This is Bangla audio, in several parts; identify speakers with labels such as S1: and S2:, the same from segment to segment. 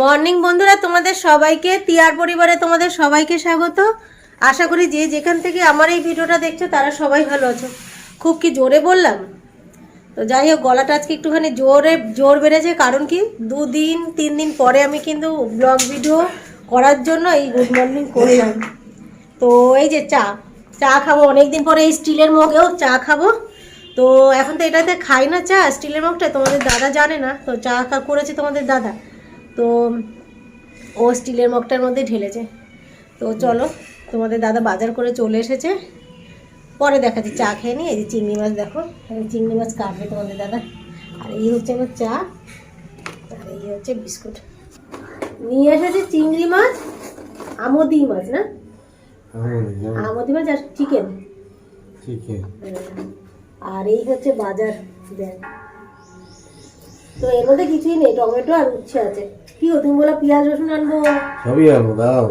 S1: মর্নিং বন্ধুরা, তোমাদের সবাইকে, তিয়ার পরিবারে তোমাদের সবাইকে স্বাগত। আশা করি যে যেখান থেকে আমার এই ভিডিওটা দেখছ, তারা সবাই ভালো আছো। খুব কি জোরে বললাম? তো যাই হোক, গলাটা আজকে একটুখানি জোরে, জোর বেড়েছে। কারণ কি, দুদিন, তিন দিন পরে আমি কিন্তু ব্লগ ভিডিও করার জন্য এই গুড মর্নিং করলাম। তো এই যে চা চা খাব। অনেকদিন পরে এই স্টিলের মগেও চা খাব। তো এখন তো এটাতে খাই না চা, স্টিলের মগটা তোমাদের দাদা জানে না। তো চা করেছে তোমাদের দাদা। তো ও স্টিলের মগটার মধ্যে ঢেলেছে। তো চলো তোমাদের দাদা বাজার করে চলে এসেছে। পরে দেখাচ্ছি চা খেয়ে নিই এই যে চিংড়ি মাছ দেখো চিংড়ি মাছ কাটবে তোমাদের দাদা। আর এই হচ্ছে আমার চা আর এই হচ্ছে বিস্কুট। নিয়ে এসেছে চিংড়ি মাছ আমদি মাছ না? আমদি মাছ আর চিকেন
S2: ঠিক
S1: আর এই হচ্ছে বাজার দেন তো এর মধ্যে কিছুই নেই টমেটো আর উচ্ছে আছে। কি গো তুমি বলো পেঁয়াজ রসুন আনব?
S2: সবই আনব দাও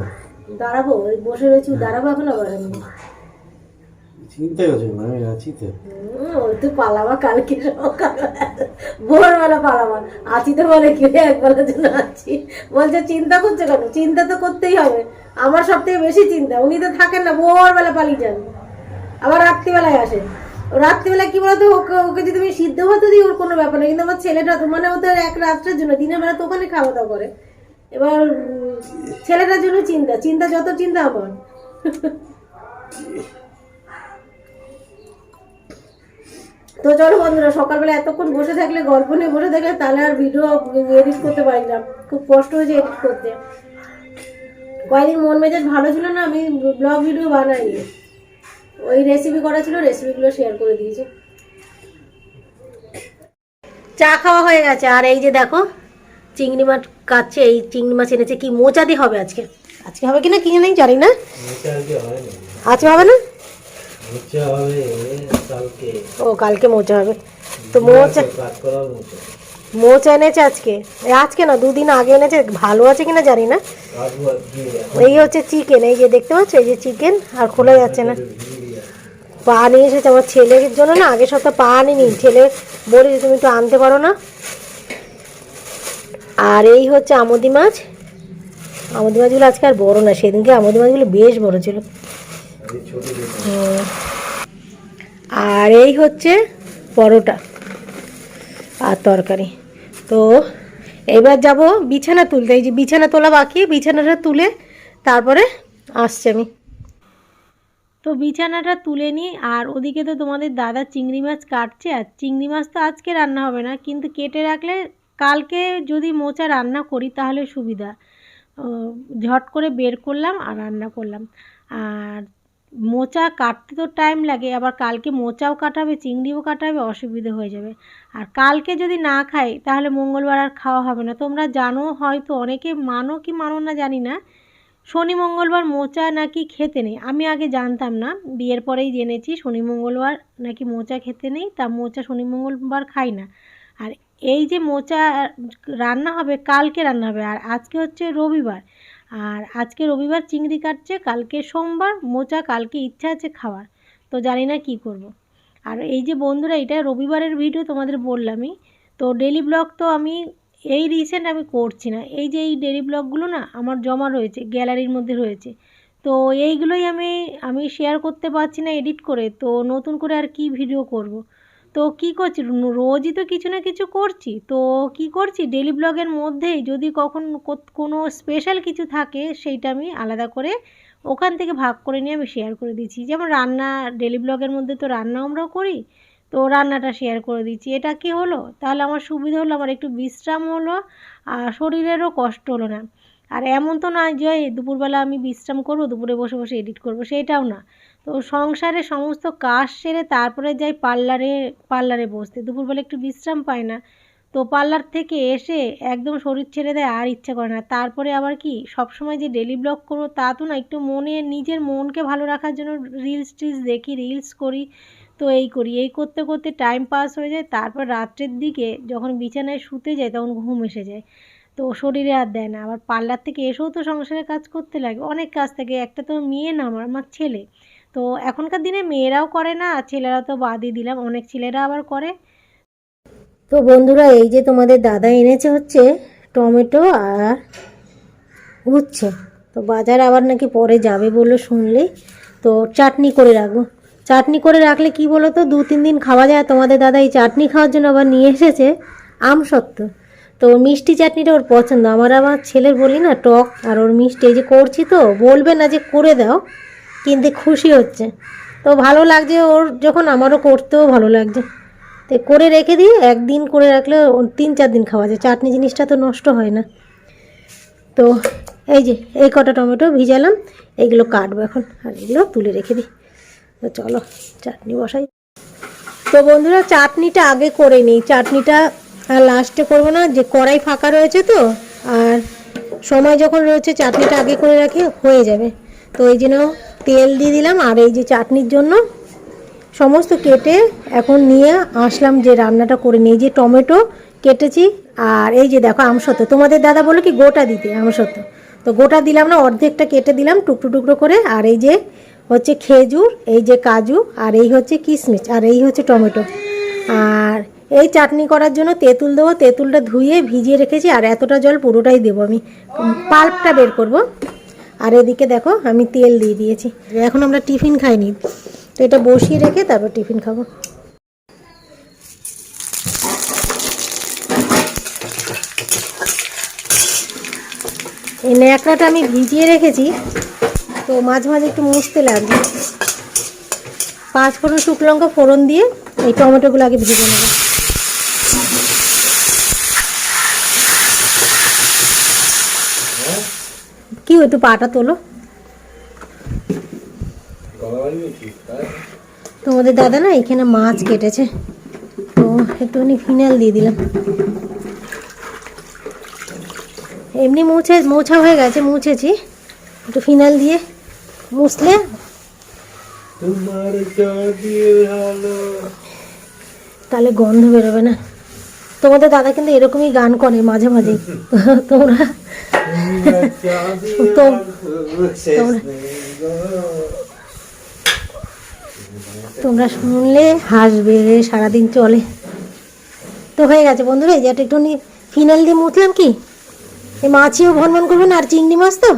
S1: দাঁড়াবো ওই বসে রয়েছি দাঁড়াবো এখন আবার আমি
S2: চিন্তা করছ আমি আছি তো
S1: ওই তো পালাবা কালকে ভোরবেলা পালাবা। আছি তো বলে কি একবেলার জন্য আছি। বলছে চিন্তা করছে কেন? চিন্তা তো করতেই হবে। আমার সব থেকে বেশি চিন্তা। উনি তো থাকেন না ভোরবেলা পালিয়ে যান। আবার রাত্রিবেলায় আসে ও রাত্রিবেলা কি বলতো, ওকে ওকে যদি তুমি সিদ্ধ ভাত দিই, ওর কোনো ব্যাপার নেই। কিন্তু আমার ছেলেটা তো মানে ও তো এক রাত্রের জন্য, দিনের বেলা তো ওখানে খাওয়া দাওয়া করে। এবার ছেলেটার জন্য চিন্তা চিন্তা যত চিন্তা আমার তো চলো বন্ধুরা, সকালবেলা এতক্ষণ বসে থাকলে, গল্প নিয়ে বসে থাকলে, তাহলে আর ভিডিও এডিট করতে পারি না। খুব কষ্ট হয়েছে এডিট করতে। কয়েকদিন মন মেজাজ ভালো ছিল না, আমি ব্লগ ভিডিও বানাইনি। ওই রেসিপি করা ছিল রেসিপিগুলো শেয়ার করে দিয়েছি। চা খাওয়া হয়ে গেছে আর এই যে দেখো চিংড়ি মাছ কাটছে এই চিংড়ি মাছ এনেছে কি মোচা দিয়ে হবে আজকে? আজকে হবে কিনা কি নেই জানি না।
S2: আজকে না।
S1: আজকে হবে না? ও কালকে মোচা হবে। তো মোচা মোচা এনেছে আজকে। আজকে না দুদিন আগে এনেছে ভালো আছে কিনা জানি না। এই হচ্ছে চিকেন এই যে দেখতে পাচ্ছ এই যে চিকেন আর খোলা যাচ্ছে না। পা নিয়ে এসেছে আমার ছেলের জন্য না, আগের সপ্তাহ পা আনিনি। ছেলে বলি তুমি তো আনতে পারো না। আর এই হচ্ছে আমদি মাছ। আমদি মাছগুলো আজকে আর বড় না, সেদিনকে আমদি মাছগুলো বেশ বড় ছিল। আর এই হচ্ছে পরোটা আর তরকারি। তো এবার যাব বিছানা তুলতে। এই যে বিছানা তোলা বাকি, বিছানাটা তুলে তারপরে আসছি আমি। তো বিছানাটা তুলে নিই আর ওদিকে তো তোমাদের দাদা চিংড়ি মাছ কাটছে, আর চিংড়ি মাছ তো আজকে রান্না হবে না, কিন্তু কেটে রাখলে কালকে যদি মোচা রান্না করি তাহলে সুবিধা। ঝট করে বের করলাম আর রান্না করলাম। আর মোচা কাটতে তো টাইম লাগে, আবার কালকে মোচাও কাটাবে, চিংড়িও কাটাবে, অসুবিধে হয়ে যাবে। আর কালকে যদি না খাই, তাহলে মঙ্গলবার আর খাওয়া হবে না। তোমরা জানো হয়তো, অনেকে মানো কি মানো না জানি না শনি, মঙ্গলবার মোচা নাকি খেতে নেই? আমি আগে জানতাম না। বিয়ের পরেই জেনেছি শনি, মঙ্গলবার নাকি মোচা খেতে নেই, তা মোচা শনি, মঙ্গলবার খাই না। আর এই যে মোচা রান্না হবে, কালকে রান্না হবে, আর আজকে হচ্ছে রবিবার। আর আজকে রবিবার চিংড়ি কাটছে, কালকে সোমবার মোচা, কালকে ইচ্ছা আছে খাওয়ার। তো জানি না কি করব। আর এই যে বন্ধুরা, এটা রবিবারের ভিডিও তোমাদের বললামই। তো ডেলি ব্লগ তো আমি এই রিসেন্ট আমি করছি না। এই যে এই ডেলি ব্লগগুলো না আমার জমা রয়েছে গ্যালারির মধ্যে রয়েছে। তো এইগুলোই আমি আমি শেয়ার করতে পারছি না এডিট করে। তো নতুন করে আর কি ভিডিও করব। তো কি করছি? রোজই তো কিছু না কিছু করছি। তো কি করছি? ডেলি ব্লগের মধ্যেই যদি কখন কোনো স্পেশাল কিছু থাকে সেইটা আমি আলাদা করে ওখান থেকে ভাগ করে নিয়ে আমি শেয়ার করে দিচ্ছি। যেমন রান্না ডেলি ব্লগের মধ্যে তো রান্না আমরাও করি। তো রান্নাটা শেয়ার করে দিচ্ছি। এটা কি হলো? তাহলে আমার সুবিধা হলো, আমার একটু বিশ্রাম হলো, আর শরীরেরও কষ্ট হলো না। আর এমন তো না যে দুপুরবেলা আমি বিশ্রাম করব, দুপুরে বসে বসে এডিট করব, সেটাও না। তো সংসারে সমস্ত কাজ সেরে তারপরে যাই পার্লারে পার্লারে বসতে। দুপুরবেলা একটু বিশ্রাম পাই না। তো পার্লার থেকে এসে একদম শরীর ছেড়ে দেয়, আর ইচ্ছে করে না। তারপরে আবার কি, সবসময় যে ডেলি ব্লগ করব তা তো না, একটু মনে, নিজের মনকে ভালো রাখার জন্য রিলস টিলস দেখি রিলস করি, তো এই করি। এই করতে করতে টাইম পাস হয়ে যায়, তারপর রাত্রের দিকে যখন বিছানায় শুতে যাই, তখন ঘুম এসে যায়। তো শরীরে আর দেয় না। আবার পার্লার থেকে এসেও তো সংসারের কাজ করতে লাগে। অনেক কাজ থাকে, একটা তো মেয়ে না আমার আমার ছেলে। তো এখনকার দিনে মেয়েরাও করে না আর ছেলেরা তো বাদই দিলাম, অনেক ছেলেরা আবার করে। তো বন্ধুরা, এই যে তোমাদের দাদা এনেছে হচ্ছে টমেটো আর উচ্ছে। তো বাজার আবার নাকি পরে যাবে বলল শুনলে। তো চাটনি করে রাখব। চাটনি করে রাখলে কি বলো তো দু তিন দিন খাওয়া যায়। তোমাদের দাদা এই চাটনি খাওয়ার জন্য আবার নিয়ে এসেছে আম সত্ত্ব। তো মিষ্টি চাটনিটা ওর পছন্দ। আমার আমার ছেলের বলি না, টক আর ওর মিষ্টি এই যে করছি তো, বলবে না যে করে দাও, কিন্তু খুশি হচ্ছে। তো ভালো লাগছে ওর, যখন আমারও করতেও ভালো লাগছে। তো করে রেখে দিই একদিন করে রাখলে তিন চার দিন খাওয়া যায়। চাটনি জিনিসটা তো নষ্ট হয় না। তো এই যে, এই কটা টমেটো ভিজালাম, এইগুলো কাটবো এখন, আর এগুলো তুলে রেখে দিই। তো চলো, চাটনি বসাই। তো বন্ধুরা, চাটনিটা আগে করে নিই। চাটনিটা লাস্টে করব না, যে কড়াই ফাঁকা রয়েছে তো, আর সময় যখন রয়েছে, চাটনিটা আগে করে রাখি, হয়ে যাবে। তো এই জন্য তেল দিয়ে দিলাম, আর এই যে চাটনির জন্য সমস্ত কেটে এখন নিয়ে আসলাম যে রান্নাটা করে নিই। যে টমেটো কেটেছি, আর এই যে দেখো আমসত্ব তোমাদের দাদা বলে কি গোটা দিতে আমসত্ব তো গোটা দিলাম না, অর্ধেকটা কেটে দিলাম টুকরো টুকরো করে। আর এই যে হচ্ছে খেজুর, এই যে কাজু, আর এই হচ্ছে কিশমিশ, আর এই হচ্ছে টমেটো। আর এই চাটনি করার জন্য তেঁতুল দেবো। তেঁতুলটা ধুয়ে ভিজিয়ে রেখেছি, আর এতটা জল পুরোটাই দেবো আমি। পাল্পটা বের করব। আর এদিকে দেখো আমি তেল দিয়ে দিয়েছি। এখন আমরা টিফিন খাইনি। তো এটা বসিয়ে রেখে তারপর টিফিন খাব। এই ন্যাকড়াটা আমি ভিজিয়ে রেখেছি, তো মাঝে মাঝে একটু মুছতে লাগবে পাঁচ ফোড়ন শুকনো লঙ্কা ফোড়ন দিয়ে এই টমেটোগুলো আগে ভেজে নেব। কি একটু পাটা তোলো। তোমাদের দাদা না এখানে মাছ কেটেছে। তো একটুখানি ফিনাল দিয়ে দিলাম। এমনি মুছে মোছা হয়ে গেছে মুছেছি। একটু ফিনাল দিয়ে মুছলে তাহলে গন্ধ বেরোবে না। তোমাদের দাদা কিন্তু এরকমই গান করে মাঝে মাঝে। তোমরা তো- তোমরা-। তোমরা শুনলে, হাসবে, সারাদিন চলে। তো হয়ে গেছে বন্ধুরা, এই যে একটা একটু ফিনাল দিয়ে মুছলাম কি? এই মাছিও ভন ভন করবে না, আর চিংড়ি মাছ তো?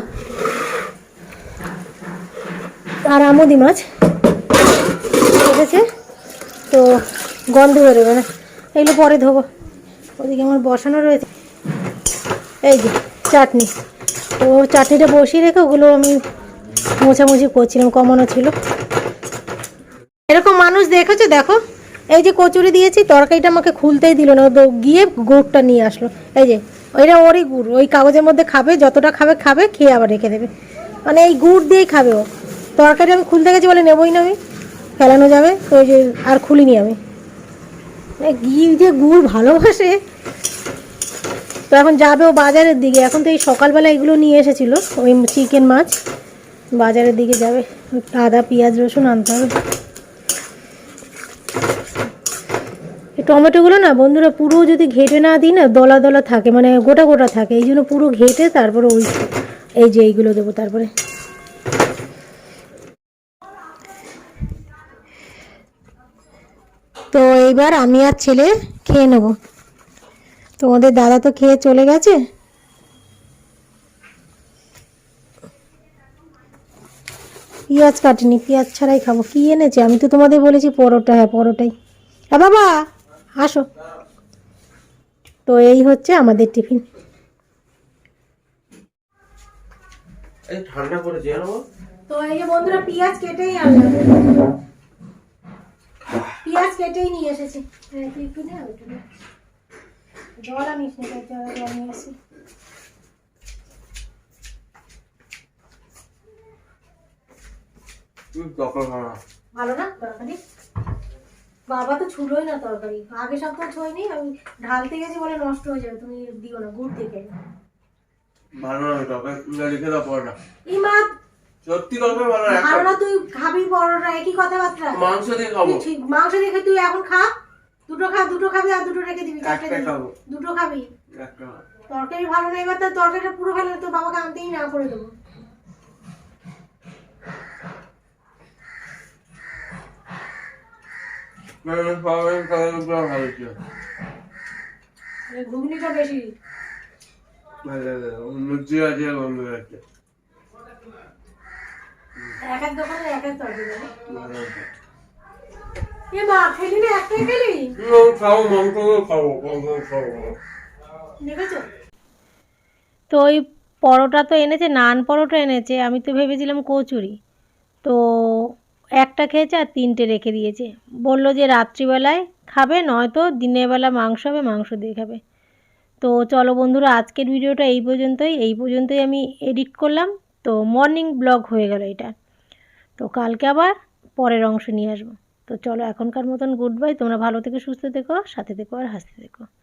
S1: আর আমদি মাছ। কেটেছে তো গন্ধ বেরোবে না। এগুলো পরে ধোবো। ওদিকে আমার বসানো রয়েছে। এই যে, চাটনি। তো চাটনিটা বসিয়ে রেখে ওগুলো আমি মোছামুছি করছিলাম, কমানো ছিল। মানুষ দেখেছ, দেখো। এই যে কচুরি দিয়েছি, তরকারিটা আমাকে খুলতেই দিল না। ও গিয়ে গুড়টা নিয়ে আসলো। এই যে ওইটা ওরই গুড়। ওই কাগজের মধ্যে খাবে, যতটা খাবে খাবে, খেয়ে আবার রেখে দেবে। মানে এই গুড় দিয়েই খাবে ও। তরকারি আমি খুলতে গেছি বলে নেবই না আমি। ফেলানো যাবে, তো ওই যে আর খুলিনি আমি। মানে ঘি যে গুড় ভালোবাসে। তো এখন যাবে ও বাজারের দিকে। এখন তো এই সকালবেলা এগুলো নিয়ে এসেছিল, ওই চিকেন মাছ। বাজারের দিকে যাবে। আদা, পেঁয়াজ, রসুন আনতে হবে। টমেটোগুলো না বন্ধুরা পুরো যদি ঘেটে না দিই না, দলা দলা থাকে মানে গোটা গোটা থাকে, এই জন্য পুরো ঘেটে তারপরে ওই, এই যে এইগুলো দেবো তারপরে। তো এইবার আমি আর ছেলে খেয়ে নেব। তোমাদের দাদা তো খেয়ে চলে গেছে। পেঁয়াজ কাটিনি, পেঁয়াজ ছাড়াই খাব। কি এনেছে? আমি তো তোমাদের বলেছি পরোটা হ্যাঁ পরোটাই। হ্যাঁ বাবা! আসো। তো এই হচ্ছে আমাদের টিফিন।
S2: ঠান্ডা
S1: তো এই যে বন্ধুরা পেঁয়াজ কেটেই আনলাম। পেঁয়াজ কেটেই নিয়ে এসেছি। হ্যাঁ, একটু নে। জল জল নিয়ে এসেছি। ভালো না? তরকারি বাবা তো ছুলোই না তরকারি। আগে সপ্তাহ ছোয়নি আমি ঢালতে গেছি বলে নষ্ট হয়ে যাবে তুমি দিও না গুড় থেকে
S2: ভালো না তরকারি রেখে দাও পরোটা।
S1: ইমা
S2: সত্যি তরকারি ভালো না
S1: ভালো না তুই খাবি পরোটা একই কথাবার্তা।
S2: মাংস দিয়ে খাব।
S1: ঠিক মাংস রেখে তুই এখন খা দুটো খা দুটো খাবি আর দুটো রেখে দিবি চারটে। দুটো খাবি। তরকারি ভালো না এবার তার তরকারিটা পুরো ভালো তোর বাবাকে আনতেই না করে দেবো।
S2: সবাই তরকারি পুরো ভালো ছিল
S1: ঘুগনিটা বেশি
S2: লুচি আছে গন্ধ আছে
S1: এক এক দোকানে এক এক তরকারি এ মা খেলি না একটাই খেলি
S2: খাব মাংস খাব খাব
S1: দেখেছ তো ওই পরোটা তো এনেছে নান পরোটা এনেছে আমি তো ভেবেছিলাম কচুরি। তো একটা খেয়েছে আর তিনটে রেখে দিয়েছে। বলল যে রাত্রিবেলায় খাবে, নয়তো দিনের বেলা মাংস হবে, মাংস দিয়ে খাবে। তো চলো বন্ধুরা, আজকের ভিডিওটা এই পর্যন্তই। এই পর্যন্তই আমি এডিট করলাম। তো মর্নিং ব্লগ হয়ে গেল এটা। তো কালকে আবার পরের অংশ নিয়ে আসব। তো চলো এখনকার মতন গুড বাই তোমরা ভালো থেকে, সুস্থ থেকো, সাথে থেকো আর হাসতে থেকো।